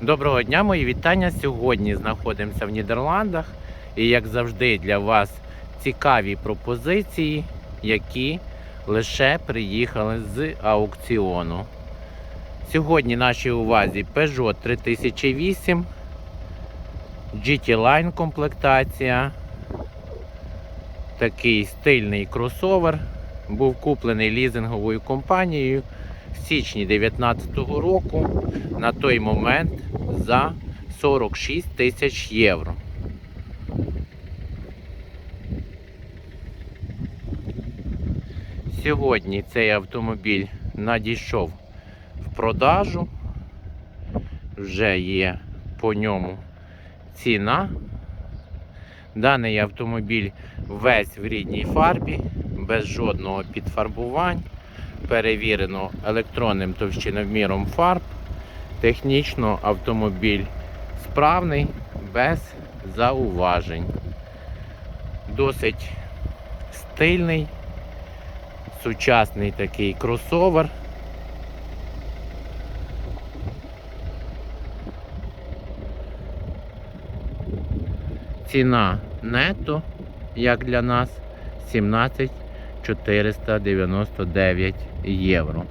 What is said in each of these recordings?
Доброго дня, мої вітання. Сьогодні знаходимося в Нідерландах. І як завжди, для вас цікаві пропозиції, які лише приїхали з аукціону. Сьогодні нашій увазі Peugeot 3008, GT Line комплектація. Такий стильний кросовер. Був куплений лізинговою компанією в січні 2019 року на той момент за 46 тисяч євро. Сьогодні цей автомобіль надійшов в продажу. Вже є по ньому ціна. Даний автомобіль весь в рідній фарбі, без жодного підфарбувань перевірено електронним товщиноміром фарб. Технічно автомобіль справний, без зауважень. Досить стильний, сучасний такий кросовер. Ціна нето, як для нас, 17 499 євро.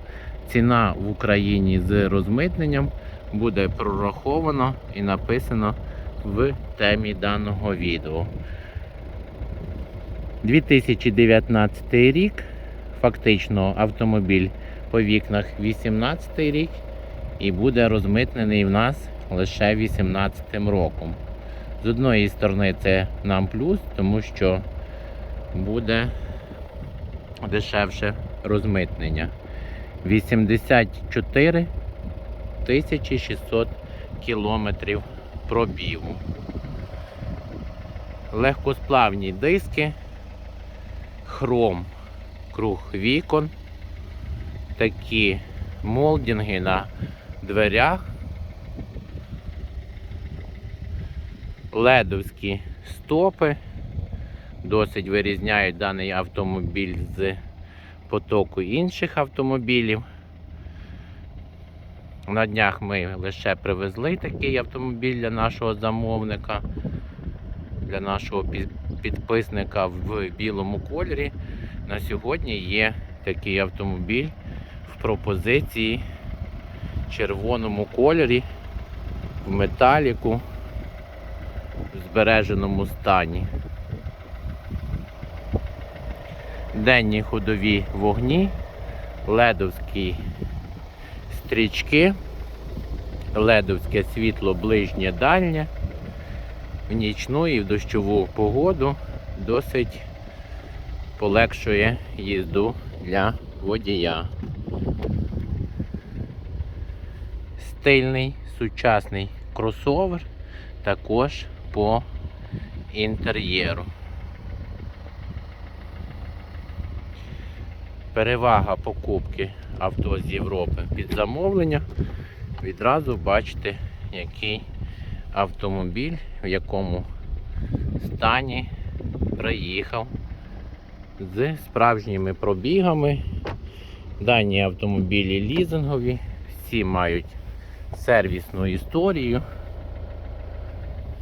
Ціна в Україні з розмитненням буде прораховано і написано в темі даного відео. 2019 рік. Фактично автомобіль по вікнах 18 рік і буде розмитнений в нас лише 18 роком. З одної сторони це нам плюс, тому що буде дешевше розмитнення. 84 600 кілометрів пробігу. Легкосплавні диски, хром круг вікон, такі молдинги на дверях, ледовські стопи, досить вирізняють даний автомобіль з потоку інших автомобілів. На днях ми лише привезли такий автомобіль для нашого замовника, для нашого підписника в білому кольорі. На сьогодні є такий автомобіль в пропозиції червоному кольорі, в металіку, в збереженому стані. Денні ходові вогні, ледовські стрічки, ледовське світло ближнє дальнє. В нічну і в дощову погоду досить полегшує їзду для водія. Стильний сучасний кросовер також по інтер'єру. Перевага покупки авто з Європи під замовлення. Відразу бачите, який автомобіль, в якому стані приїхав з справжніми пробігами. Дані автомобілі лізингові, всі мають сервісну історію,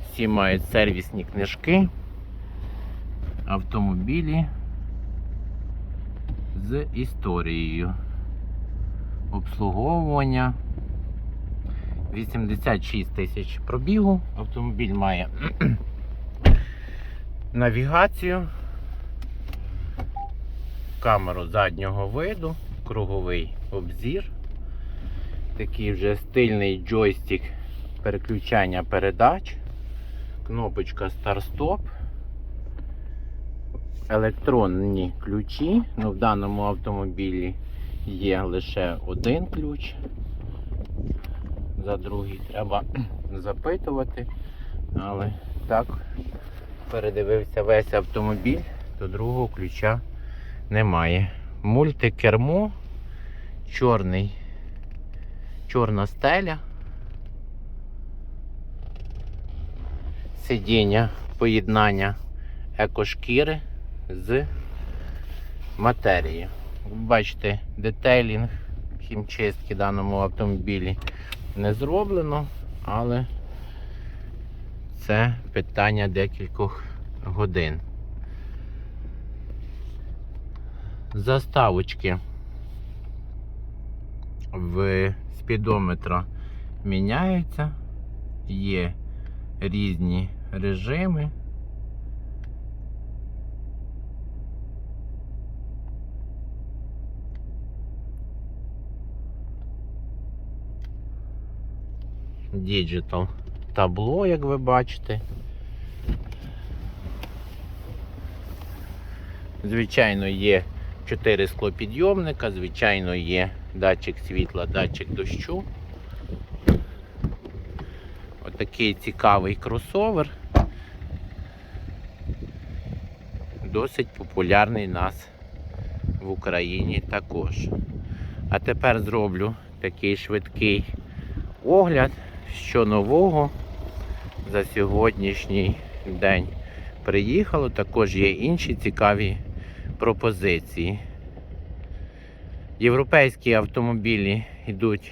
всі мають сервісні книжки, автомобілі з історією. Обслуговування. 86 тисяч пробігу. Автомобіль має навігацію, камеру заднього виду, круговий обзір, такий вже стильний джойстик переключання передач, кнопочка старт-стоп електронні ключі. Ну, в даному автомобілі є лише один ключ. За другий треба запитувати. Але так, передивився весь автомобіль, то другого ключа немає. Мультикермо, чорний, чорна стеля. Сидіння, поєднання екошкіри з матерії. Бачите, детейлінг хімчистки даному автомобілі не зроблено. але це питання декількох годин. Заставочки в спідометра міняються, є різні режими. Digital табло, як ви бачите. Звичайно, є 4 склопідйомника, звичайно, є датчик світла, датчик дощу. Отакий цікавий кросовер. Досить популярний нас в Україні також. А тепер зроблю такий швидкий огляд, що нового за сьогоднішній день приїхало. Також є інші цікаві пропозиції. Європейські автомобілі йдуть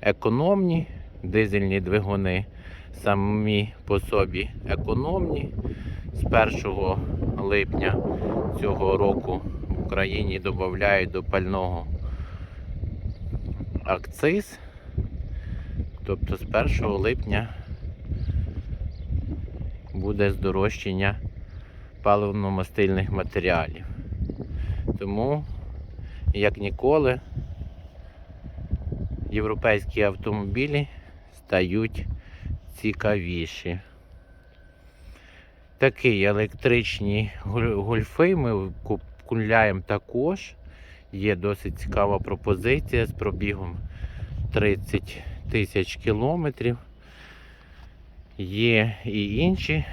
економні, дизельні двигуни самі по собі економні. З 1 липня цього року в Україні додають до пального акциз. Тобто з 1 липня буде здорожчання паливно-мастильних матеріалів. Тому, як ніколи, європейські автомобілі стають цікавіші. Такі електричні гольфи ми купуємо також. Є досить цікава пропозиція з пробігом 30 тисяч кілометрів. Є і інші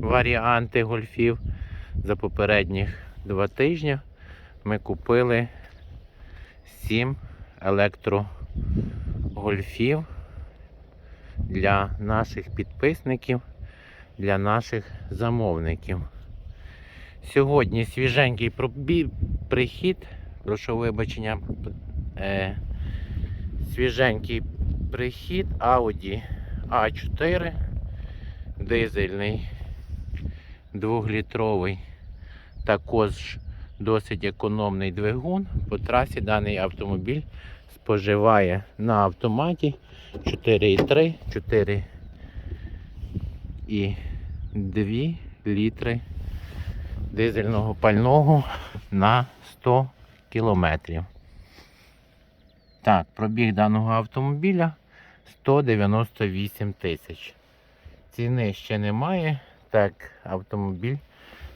варіанти гольфів. За попередніх два тижні ми купили 7 електрогольфів для наших підписників, для наших замовників. Сьогодні свіженький прихід, прошу вибачення, е, свіженький прихід Audi A4, дизельний, двохлітровий, також досить економний двигун. По трасі даний автомобіль споживає на автоматі 4,3, 4 і 2 літри дизельного пального на 100 кілометрів. Так, пробіг даного автомобіля 198 тисяч. Ціни ще немає, так автомобіль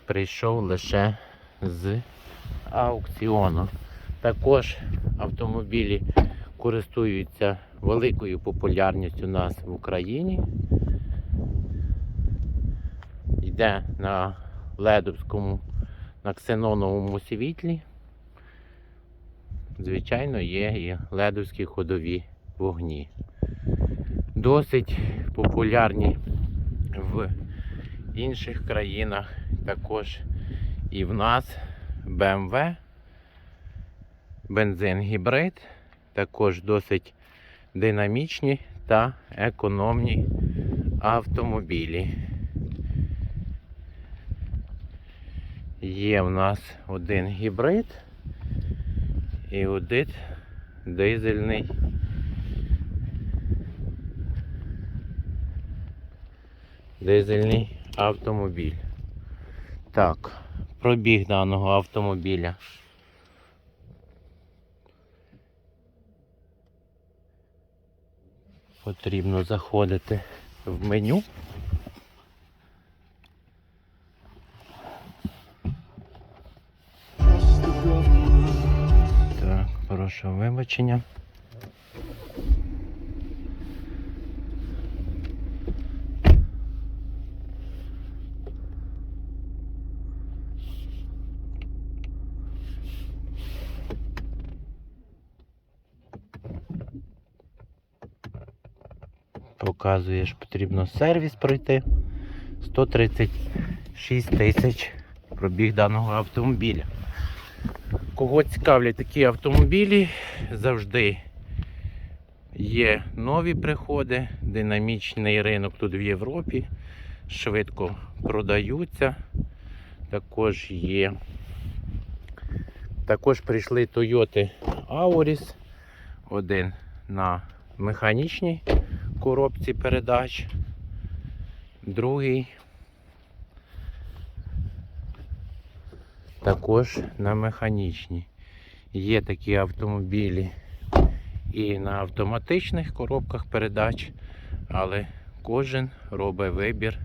прийшов лише з аукціону. Також автомобілі користуються великою популярністю у нас в Україні. Йде на ледовському, на ксеноновому світлі. Звичайно, є і ледовські ходові вогні. Досить популярні в інших країнах, також і в нас BMW, бензин гібрид, також досить динамічні та економні автомобілі. Є в нас один гібрид і один дизельний. Дизельний автомобіль. Так, пробіг даного автомобіля. Потрібно заходити в меню. Прошу вибачення. Показує, потрібно сервіс пройти. 136 тисяч пробіг даного автомобіля. Кого цікавлять такі автомобілі, завжди Є нові приходи, динамічний ринок тут в Європі, швидко продаються. Також є. Також прийшли Toyota Auris. Один на механічній коробці передач, другий також на механічній. Є такі автомобілі і на автоматичних коробках передач, але кожен робить вибір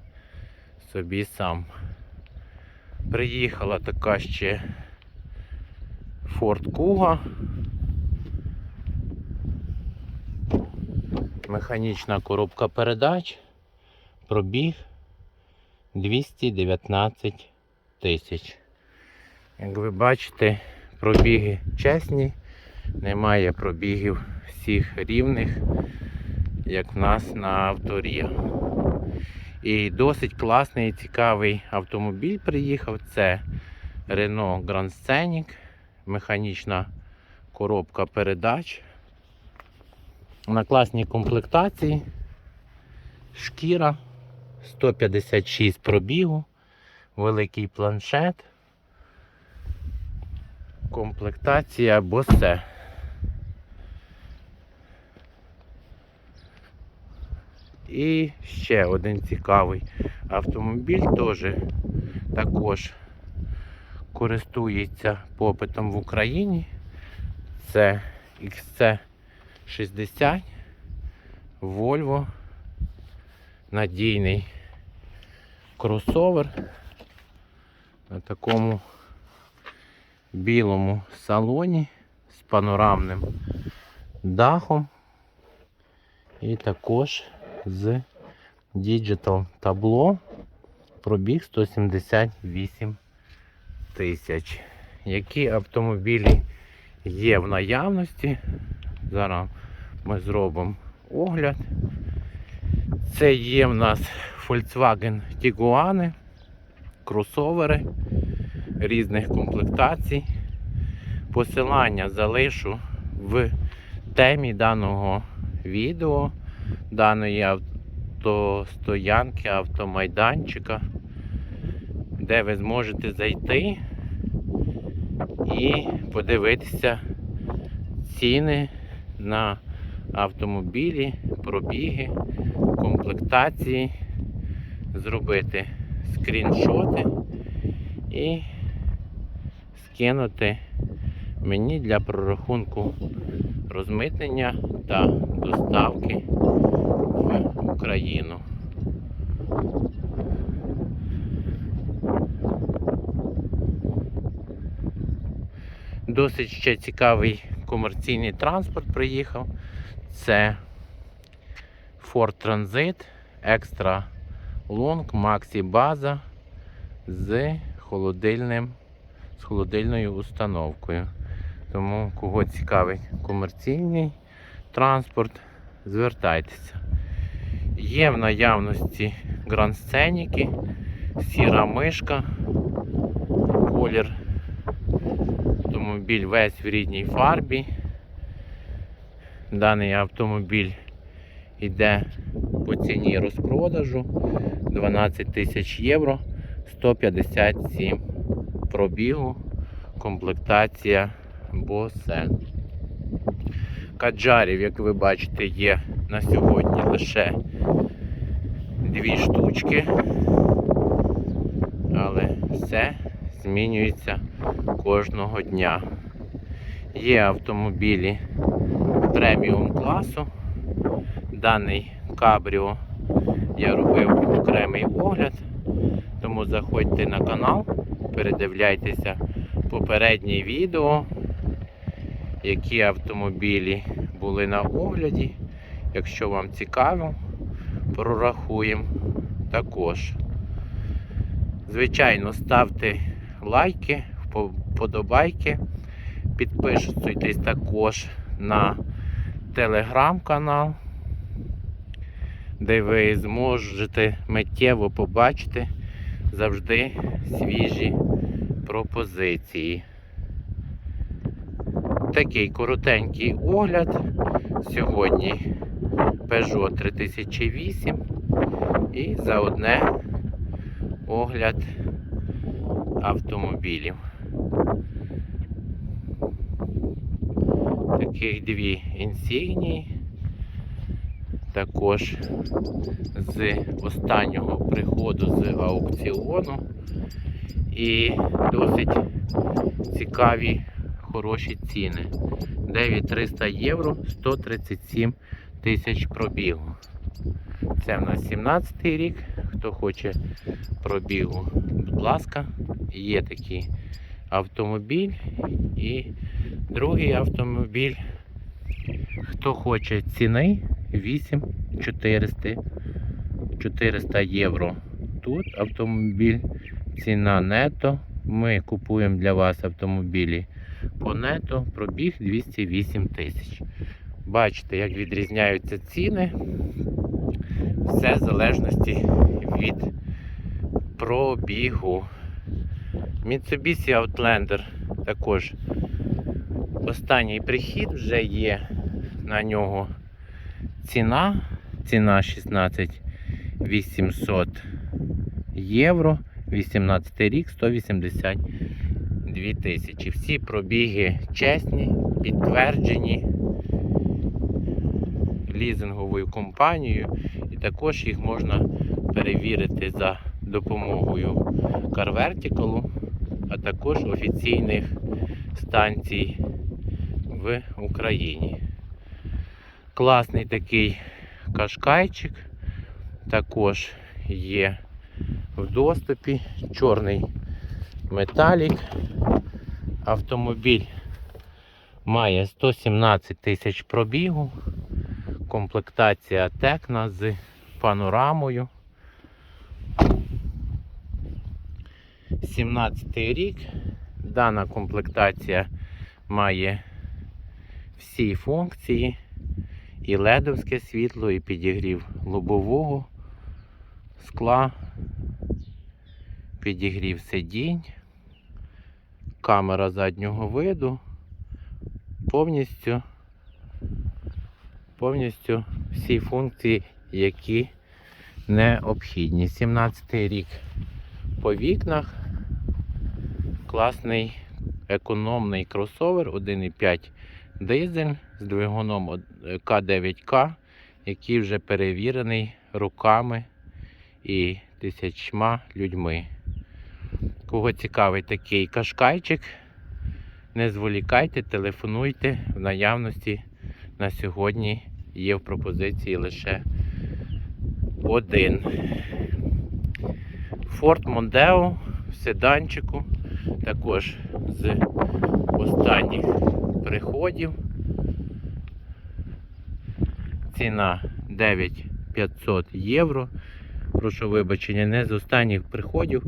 собі сам. Приїхала така ще Ford Kuga. Механічна коробка передач. Пробіг 219 тисяч. Як ви бачите, пробіги чесні, немає пробігів всіх рівних, як в нас на авторі. І досить класний і цікавий автомобіль приїхав. Це Renault Grand Scenic, механічна коробка передач. На класній комплектації. Шкіра 156 пробігу, великий планшет. Комплектація босе. І ще один цікавий автомобіль теж також користується попитом в Україні. Це XC60 Volvo. Надійний кросовер на такому білому салоні з панорамним дахом і також з Digital табло пробіг 178 тисяч. Які автомобілі є в наявності? Зараз ми зробимо огляд. Це є в нас Volkswagen Tiguan, кросовери різних комплектацій. Посилання залишу в темі даного відео, даної автостоянки, автомайданчика, де ви зможете зайти і подивитися ціни на автомобілі, пробіги, комплектації, зробити скріншоти і скинути мені для прорахунку розмитнення та доставки в Україну. Досить ще цікавий комерційний транспорт приїхав. Це Ford Transit Extra Long Maxi База з холодильним, з холодильною установкою. Тому кого цікавить комерційний транспорт, звертайтеся. Є в наявності гранд-сценіки, сіра мишка, колір автомобіль весь в рідній фарбі. Даний автомобіль йде по ціні розпродажу 12 тисяч євро, 157 пробігу, комплектація Bose. Каджарів, як ви бачите, є на сьогодні лише дві штучки, але все змінюється кожного дня. Є автомобілі преміум класу. Даний кабріо я робив окремий огляд, тому заходьте на канал, передивляйтеся попереднє відео, які автомобілі були на огляді. Якщо вам цікаво, прорахуємо також. Звичайно, ставте лайки, вподобайки, підписуйтесь також на телеграм-канал, де ви зможете миттєво побачити завжди свіжі пропозиції. Такий коротенький огляд сьогодні Peugeot 3008 і за одне огляд автомобілів. Таких дві інсігнії. Також з останнього приходу з аукціону. І досить цікаві, хороші ціни. 9300 євро 137 тисяч пробігу. Це в нас 17 рік. Хто хоче пробігу, будь ласка, є такий автомобіль. І другий автомобіль. Хто хоче ціни 8400 400 євро. Тут автомобіль, ціна нето. Ми купуємо для вас автомобілі по нето, пробіг 208 тисяч. Бачите, як відрізняються ціни. Все в залежності від пробігу. Mitsubishi Outlander також останній прихід вже є на нього ціна. Ціна 16 800 євро. 18 рік 182 тисячі. Всі пробіги чесні, підтверджені лізинговою компанією, і також їх можна перевірити за допомогою CarVertical, а також офіційних станцій в Україні. Класний такий кашкайчик, також є в доступі, чорний металік. Автомобіль має 117 тисяч пробігу, комплектація Текна з панорамою. 17 рік. Дана комплектація має всі функції, і ледовське світло, і підігрів лобового скла, підігрів сидінь, камера заднього виду, повністю, повністю всі функції, які необхідні. 17 й рік по вікнах. Класний економний кросовер 1,5 дизель з двигуном К9К, який вже перевірений руками і тисячма людьми. Кого цікавий такий кашкайчик, не зволікайте, телефонуйте. В наявності на сьогодні є в пропозиції лише один. Ford Mondeo в седанчику, також з останніх приходів. Ціна 9500 євро. Прошу вибачення, не з останніх приходів.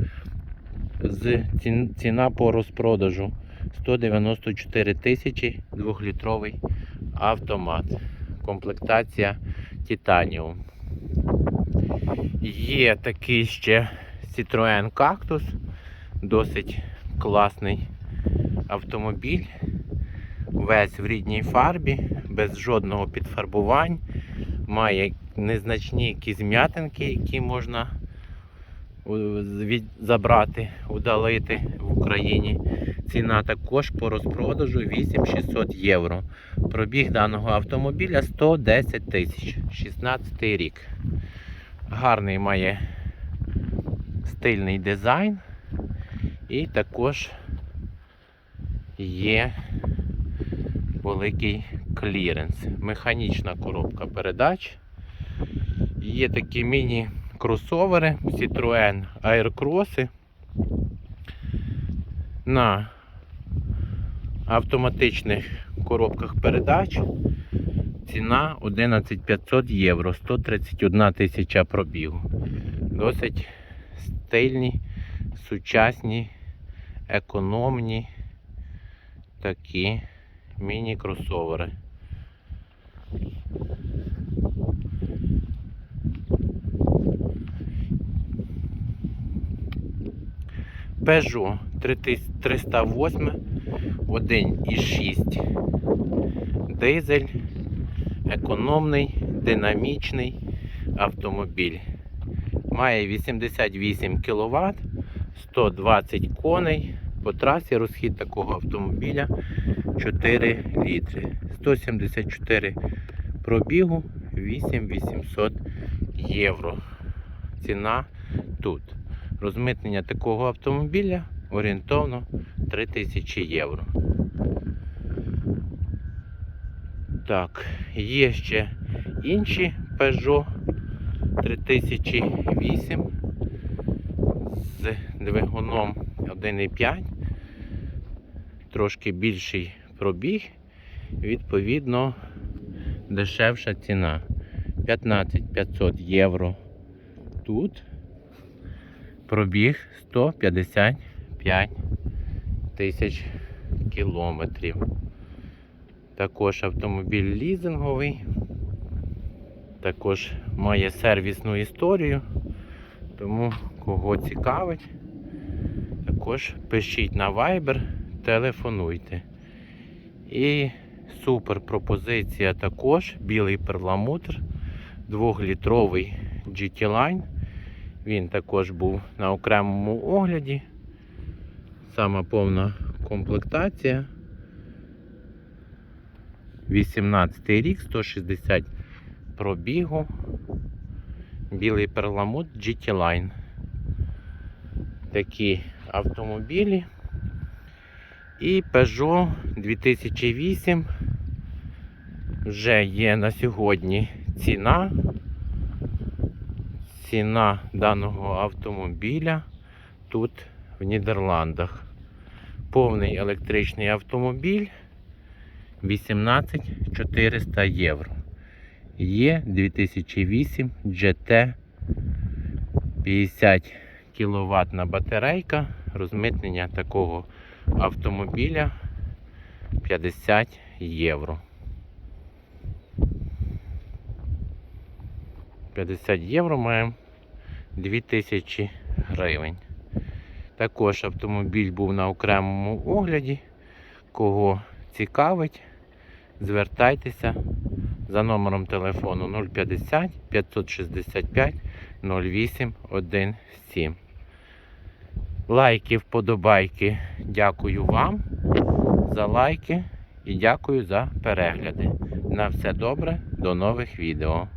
З ціна по розпродажу 194 тисячі 2-літровий автомат. Комплектація Titanium. Є такий ще Citroen Cactus, досить класний автомобіль. Весь в рідній фарбі, без жодного підфарбувань. Має незначні якісь м'ятинки, які можна забрати, удалити в Україні. Ціна також по розпродажу 8600 євро. Пробіг даного автомобіля 110 тисяч, 16 рік. Гарний має стильний дизайн. І також є великий кліренс. Механічна коробка передач. Є такі міні-кросовери Citroën Aircross на автоматичних коробках передач. Ціна 11500 євро, 131 тисяча пробігу. Досить стильні, сучасні, економні такі міні-кросовери. Peugeot 308 1,6 дизель економний, динамічний автомобіль. Має 88 кВт, 120 коней. По трасі розхід такого автомобіля 4 літри. 174 пробігу 8800 євро. Ціна тут. Розмитнення такого автомобіля орієнтовно 3000 євро. Так, є ще інші Peugeot 3008 з двигуном 1,5, трошки більший пробіг, відповідно дешевша ціна 15 500 євро. Тут пробіг 155 тисяч кілометрів. Також автомобіль лізинговий, також має сервісну історію, тому кого цікавить, також пишіть на Viber, телефонуйте. І супер пропозиція також білий перламутр, 2-літровий GT Line. Він також був на окремому огляді. Сама повна комплектація. 18 рік, 160 пробігу. Білий перламут GT Line. Такі автомобілі. І Peugeot 2008 вже є на сьогодні ціна. Ціна даного автомобіля тут в Нідерландах. Повний електричний автомобіль 18 400 євро. Є 2008 GT 50 кВт батарейка. Розмитнення такого автомобіля 50 євро. 50 євро маємо 2000 гривень. Також автомобіль був на окремому огляді. Кого цікавить, звертайтеся за номером телефону 050 565 08 17. Лайки, вподобайки. Дякую вам за лайки і дякую за перегляди. На все добре, до нових відео.